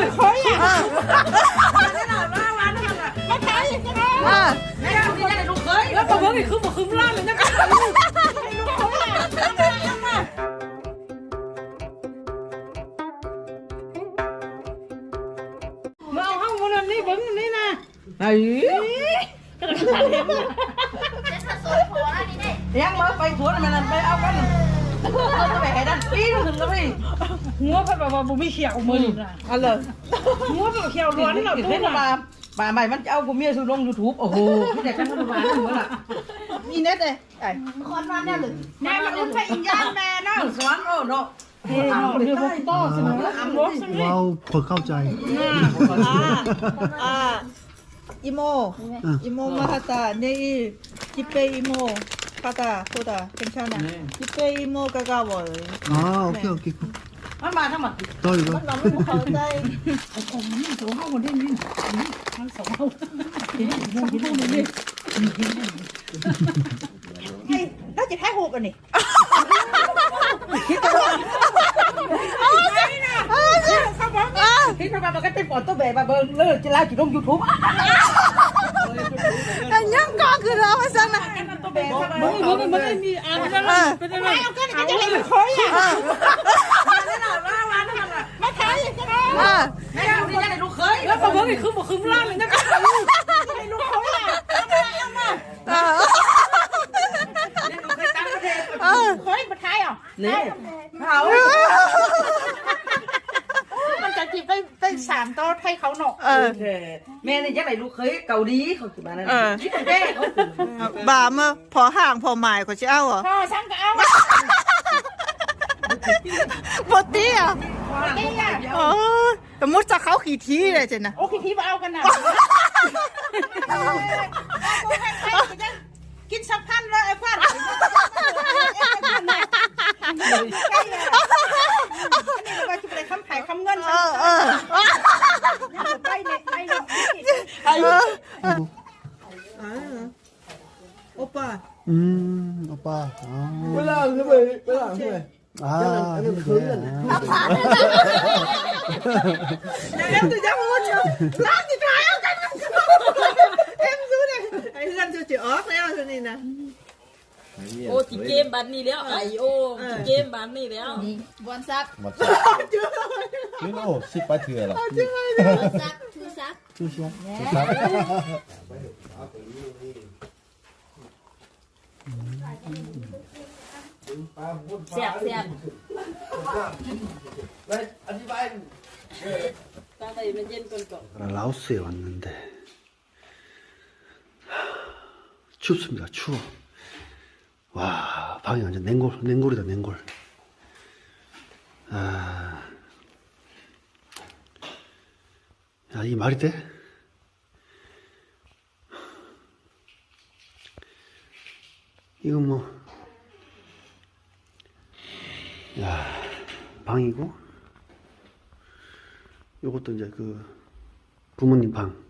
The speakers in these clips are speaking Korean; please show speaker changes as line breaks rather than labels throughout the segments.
ลูกเคยอะมาขายก็ได้
อ่า
แล้วบอกว่าไอ้คือบอกคือร้านเลยนะลูกเคยอ่เอามามาเอาห้องมันนี่เบิ้งนี่นะไอ้
ยังมาไปสวนมันไปเอากันเอาไปให้ดันปีนขึ้นก็ไม่
หัวเพิ่นบอกว่าบ่มีเขียวมือน่ะ
เอาเลย
หัวเพิ่นเขียวล้วนเรา
กิน
ดู
เห็น
น่ะ
มาป่าใหม่มันจะเอาผมเมียสู่ลงยูทูบโอ้โหพี่เด็กกันมาหัวล่ะมีเน็ตเลยไอ้
แม่มันอุ้มไปอีกย่านแม่เนาะ
สวนโอ้เนาะ
เฮ้ยเนาะเดี๋ยวผมต่อเสนออันรถสิ
ว้าวคนเข้าใจ
아, 이모,
응.
이모 마하다 내일 집에 이모 가다 보다 괜찮아. 집에 이모가 가워요.
อ๋อโอเคโอเค
มันมาทั้งหมด
ต้อยมันมา
ไม่หมด
เลยโอ้โหมันสองเข้าหมดเลยนี่มันสองเข้าสองเข้าหมดเลยไอ้น่า
จะแพ้หูกัน
นี่ที่ทำไมมันก็เป็นปอดตัวเบะมาเบิ้งเลิกจะไล่จีลงยูทูบ
ยังก็คือเรา
ไม่สั่งนะ
มึงมึงมึงมีอ่านไม่ได้เลยเป็นอะไรเอาก็จะให้มันคอยอ่ะ
เอ
อ
แม่ยังนี่ยังไงลูกเคย
แล้วผมว่าไอีกคือบอกคือร่างเลยนะกันไอ้ลูกเขาล่เอา
มา
เอามาออเฮ้ยมาทายอะ
นี่เขา
มันจะกินได้ได้สามต้นให้เขาหนก
เออ
แม่นี่ยังไงลูกเคยเกาหลีเขาขึ้นมานั่นที่เป็นแม่เขา
บาเมื่อพอห่างพอ
หมายเขาจะเอาเหรอ
พอช่างก็เอา
บทเตี้
ย เก่งอ่สมมติจะ
เขาขี่ทีเลยเจนนะ
โอ้กี่ที่ว่าเอากันนะกินสักพันเลยไอ้ฟันอะไรค้ำไผ่ค้ำเงินออเออ่โอป้า
อืมโอป้าอ๋อ
เวลาทำไมเวลาทำไม
Jangan, jangan kalian. Apa? Em từ giang mua chưa? Lát thì thái em cắt em Em giữ này. Anh Hương cho chị ớt đấy rồi này nè.
โอ้ติเกมบันนี่แล้วไอโอติเกมบันนี่แล้ว
บอลซัก
บอลซักชื่อโอ้สิปลาเถื่อหรอ
บอลซักทูซัก
ทูซักทูซัก
เสียบเสียบ
อธิบาย
ตั้งแต่มันเย็นก่อนก่อน
라오스에 왔는데 하, 춥습니다. 추워. 와 방이 완전 냉골 냉골이다 냉골. 아, 야 이게 말이 돼? 이거 뭐, 야 방이고, 요것도 이제 그 부모님 방.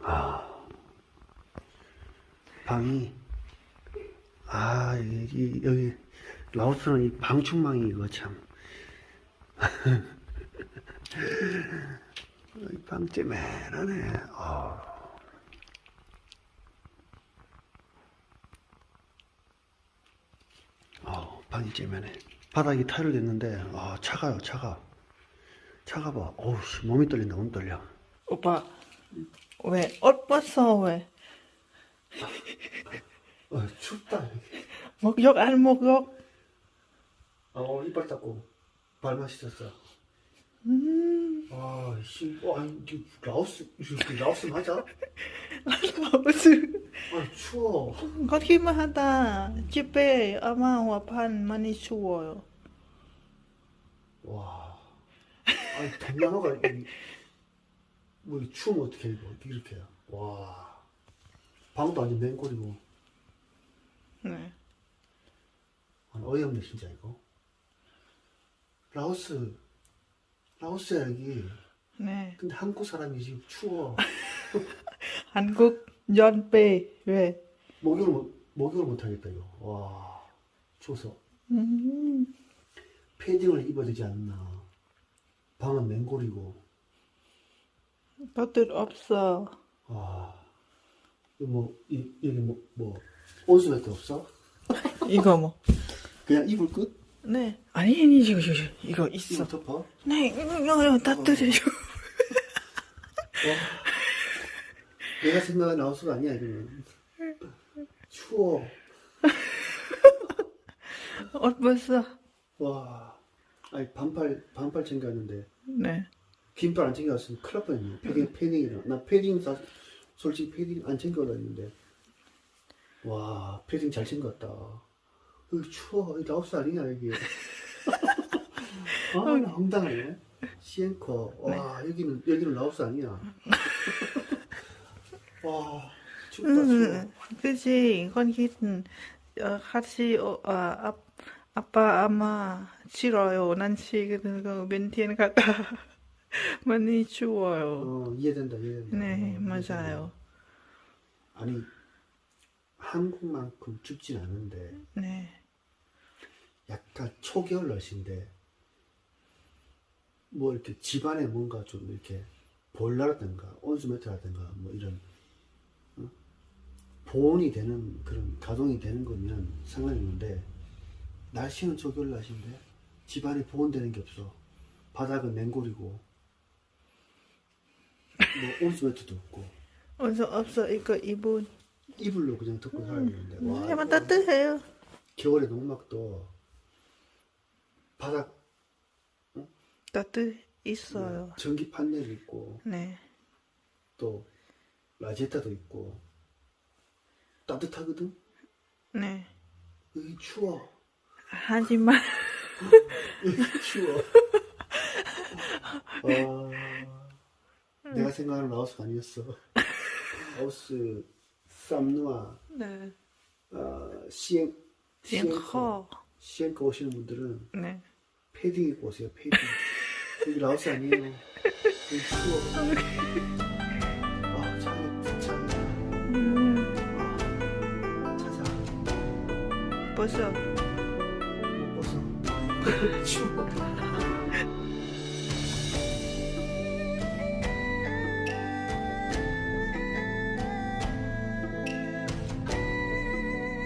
아, 방이, 아, 여기, 여기, 라오스는 이 방충망이 이거 참. 이 방째매하네 어. 어, 방이 째매네. 바닥이 타일을 냈는데, 아, 차가요, 차가. 차가봐. 어우, 씨, 몸이 떨린다, 몸 떨려.
오빠 왜 옷 벗어 왜?
어, 춥다.
목욕 안 목욕?
어, 이빨 닦고 발 마셨어.
음.
아, 씨, 이게 라오스, 라오스 맞아?
무슨
아, 추워.
걷기만 하다 집에 아마 와판 많이 추워요.
와. 아니, 동남아가, 이, 뭐, 이 추우면 어떻게 해, 이거. 이렇게? 와. 방도 완전 맨골이고.
네.
아니, 어이없네, 진짜, 이거. 라오스, 라오스야, 여기.
네.
근데 한국 사람이 지금 추워.
한국 연배 왜?
목욕을 못, 목욕을 못 하겠다, 이거. 와. 추워서.
음.
패딩을 입어야 되지 않나. 방은 맹골이고.
따뜻 없어.
아, 뭐, 이, 여기 뭐, 뭐, 온수매트 없어?
이거 뭐?
그냥 이불 끝?
네. 아니, 아니, 이거, 이거, 이거 있어.
이불 덮어?
네, 이거, 이거 따뜻해요.
내가 생각한 라오스가 아니야, 이거는. 추워.
옷 벌써.
와. 아니, 반팔, 반팔 챙겨왔는데,
네.
긴팔 안 챙겨왔으면 큰일 날 뻔했네. 패딩, 패딩이랑. 나 패딩, 사, 솔직히 패딩 안 챙겨다니는데. 와, 패딩 잘 챙겨왔다. 여기 추워. 여기 라오스 아니냐, 여기. 아, 황당하네. 시엔커. 와, 여기는, 여기는 라오스 아니야. 와, 춥다, 추워.
음, 그지. 이건 히든. 어, 같이, 어, 아, 아, 아빠, 아마, 싫어요. 난 지금, 그, 멘티엔 갔다. 많이 추워요.
어, 이해된다, 이해된다.
네,
어,
맞아요.
아니, 한국만큼 춥진 않은데,
네.
약간 초겨울 날씨인데, 뭐 이렇게 집안에 뭔가 좀 이렇게 보일러라든가, 온수매트라든가, 뭐 이런, 어? 보온이 되는 그런 가동이 되는 거면 상관이 없는데, 날씨는 초겨울 날씨인데, 집안에 보온되는 게 없어. 바닥은 냉골이고, 뭐 온수매트도 없고,
어서 없어. 이거 이분.
이불로 그냥 덮고 살아야 되는데, 와.
따뜻해요.
겨울에 농막도 바닥
따뜻 있어요.
전기 판넬이 있고
네.
또 라제타도 있고 따뜻하거든.
네.
여기 추워.
하지만,
여기 추워. 아, 내가 생각하는 라오스가 아니었어. 라오스 쌈누아
네.
어, 시엔
싱커.
시엔커 오시는 분들은
네.
패딩 입고 오세요. 패딩. 여기 라오스 아니에요. 여기 추워. 아, 차에 차에.
음,
찾아
벌써.
못 벗어 추워